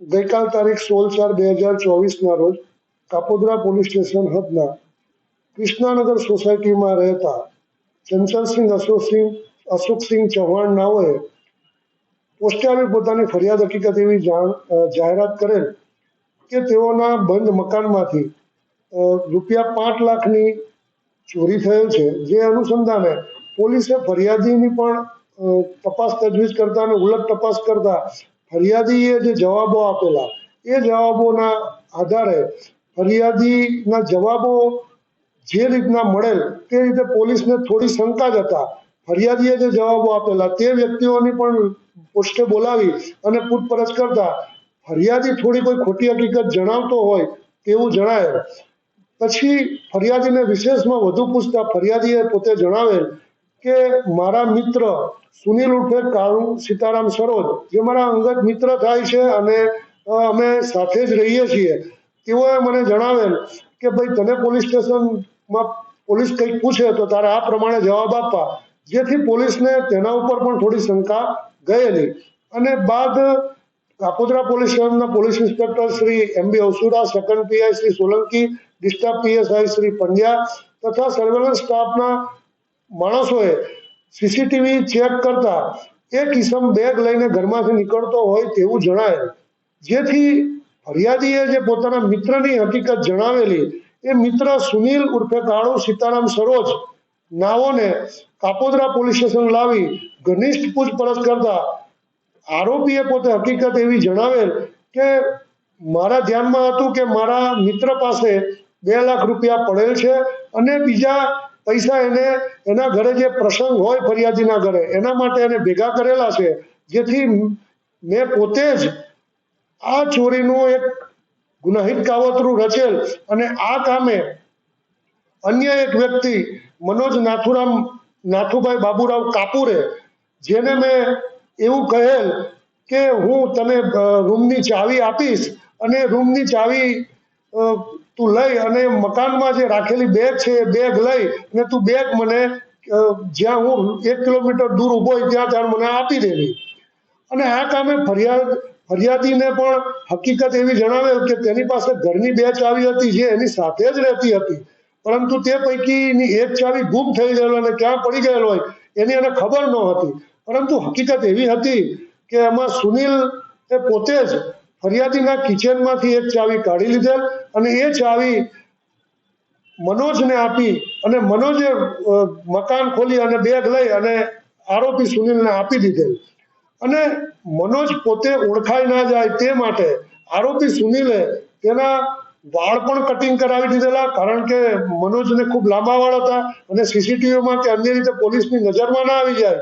ગઈકાલ તારીખ સોળ ચાર બે હજાર ચોવીસના રોજ કાપોદ્રા પોલીસ સ્ટેશન હદના કૃષ્ણાનગર સોસાયટીમાં રહેતા ચંચલસિંહ અશોકસિંહ અશોકસિંહ ચૌહાણ નાઓએ પોસ્ટે પોતાની ફરિયાદ હકીકત એવી જાહેરાત કરેલ કે તેઓના બંધ મકાનમાંથી રૂપિયા પાંચ લાખની ચોરી થયેલ છે. જે અનુસંધાને પોલીસે ફરિયાદીની પણ તપાસ તજવીજ કરતા અને ઉલટ તપાસ કરતા ફરિયાદીએ જે જવાબો આપેલા, એ જવાબોના આધારે ફરિયાદીના જવાબો જે રીતના મળેલ તે રીતે પોલીસને થોડી શંકા જ હતા. ફરિયાદીએ જે જવાબો આપેલા, તે વ્યક્તિઓની પણ પોસ્ટે બોલાવી અને પૂછપરછ કરતા, ફરિયાદી થોડી કોઈ ખોટી હકીકત જણાવતો હોય તેવું જણાય. પછી ફરિયાદીને વિશેષમાં વધુ પૂછતા ફરિયાદીએ પોતે જણાવેલ કે મારા મિત્ર સુનિલ ઉર્ફે કાળુ સીતારામ સરોજ, જે મારા અંગત મિત્ર થાય છે અને અમે સાથે જ રહીએ છીએ, તેઓએ મને જણાવેલ કે ભાઈ તને પોલીસ સ્ટેશનમાં પોલીસ કંઈક પૂછે તો તારે આ પ્રમાણે જવાબ આપવા. જેથી પોલીસને તેના ઉપર પણ થોડી શંકા ગયેલી. અને બાદ કાપોદ્રા પોલીસ સ્ટેશનના police inspector Shri M B second PI Shri Solanki disturb PSI Shri Pandya તથા સર્વેલન્સ સ્ટાફના માણસોએ સીસીટીવી ચેક કરતા એક કિસમ બેગ લઈને ઘરમાંથી નીકળતો હોય તેવું જણાયેલ જેથી ફરિયાદીએ જે પોતાના મિત્રની હકીકત જણાવેલી, એ મિત્ર સુનિલ ઉર્ફે કાળુ સીતારામ સરોજ નાઓને કાપોદરા પોલીસ સ્ટેશન લાવી ઘનિષ્ઠ પૂછપરછ કરતા આરોપીએ પોતે હકીકત એવી જણાવેલ કે મારા ધ્યાનમાં હતું કે મારા મિત્ર પાસે બે લાખ રૂપિયા પડેલ છે અને બીજા પૈસા એને, એના ઘરે જે પ્રસંગ હોય ફરિયાદીના ઘરે, એના માટે એને ભેગા કરેલા છે, જેથી મેં પોતે જ આ ચોરીનું એક ગુનાહિત કાવતરું રચેલ અને આ કામે અન્ય એક વ્યક્તિ, મનોજ નાથુરામ, નાથુભાઈ બાબુરાવ કાપુરે, જેને મેં એવું કહેલ કે હું તને રૂમની ચાવી આપીશ અને રૂમની ચાવી તું લઈ અને મકાનમાં જે રાખેલી બેગ છે એ બેગ લઈ અને તું બેગ મને જ્યાં હું એક કિલોમીટર દૂર ઊભો હોય ત્યાં ત્યાં મને આપી દેવી અને આ કામે ફરિયાદ, ફરિયાદીને પણ હકીકત એવી જણાવેલ કે તેની પાસે ઘરની બે ચાવી હતી જે એની સાથે જ રહેતી હતી. પરંતુ તે પૈકીની એક ચાવી ગુમ થઈ ગયેલો અને ક્યાં પડી ગયેલ હોય એની એને ખબર ન હતી પરંતુ હકીકત એવી હતી કે એમાં સુનિલ એ પોતે જ ફરિયાદીના કિચનમાંથી એક ચાવી કાઢી લીધેલ અને એ ચાવી મનોજને આપી અને મનોજે મકાન ખોલી અને બેગ લઈ અને આરોપી સુનિલને આપી દીધેલ. અને મનોજ પોતે ઓળખાઈ ના જાય તે માટે આરોપી સુનિલે તેના વાળ પણ કટિંગ કરાવી દીધેલા, કારણ કે મનોજને ખૂબ લાંબા વાળ હતા અને સીસીટીવીમાં કે અન્ય રીતે પોલીસની નજરમાં ના આવી જાય.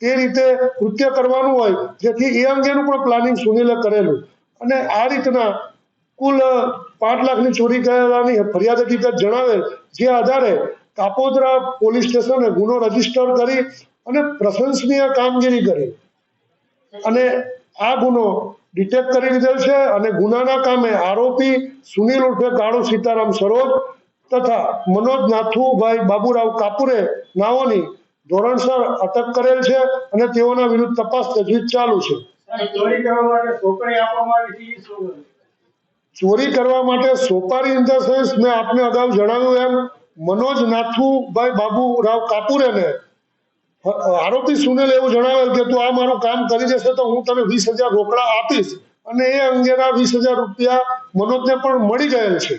તે રીતે કૃત્ય કરવાનું હોય, જેથી એ અંગેનું પણ પ્લાનિંગ સુનિલે કરેલું. અને આ રીતના કુલ પાંચ લાખની ચોરી કરેલાની ફરિયાદ હકીકત જણાવેલ જે આધારે કાપોદ્રા પોલીસ સ્ટેશને ગુનો રજિસ્ટર કરી અને પ્રશંસનીય કામગીરી કરી. અને આ ગુનો ડિટેક્ટ કરી લીધેલ છે અને ગુનાના કામે આરોપી સુનિલ ઉર્ફે કાળુ સીતારામ સરોજ તથા મનોજ નાથુભાઈ બાબુરાવ કાપુરે નાઓની ધોરણસર અટક કરેલ છે અને તેઓના વિરુદ્ધ તપાસ તજવીજ ચાલુ છે. ચોરી કરવા માટે સોંપણી આપવામાં આવી હતી સોપારી આપને અગાઉ જણાવ્યું એમ, મનોજ નાથુભાઈ બાબુરાવ કાપુરેને આરોપી સુનેલ એવું જણાવેલ કે તું આ મારું કામ કરી દેશે તો હું તને વીસ હજાર રોકડા આપીશ. અને એ અંગેના વીસ હજાર રૂપિયા મનોજને પણ મળી ગયેલ છે.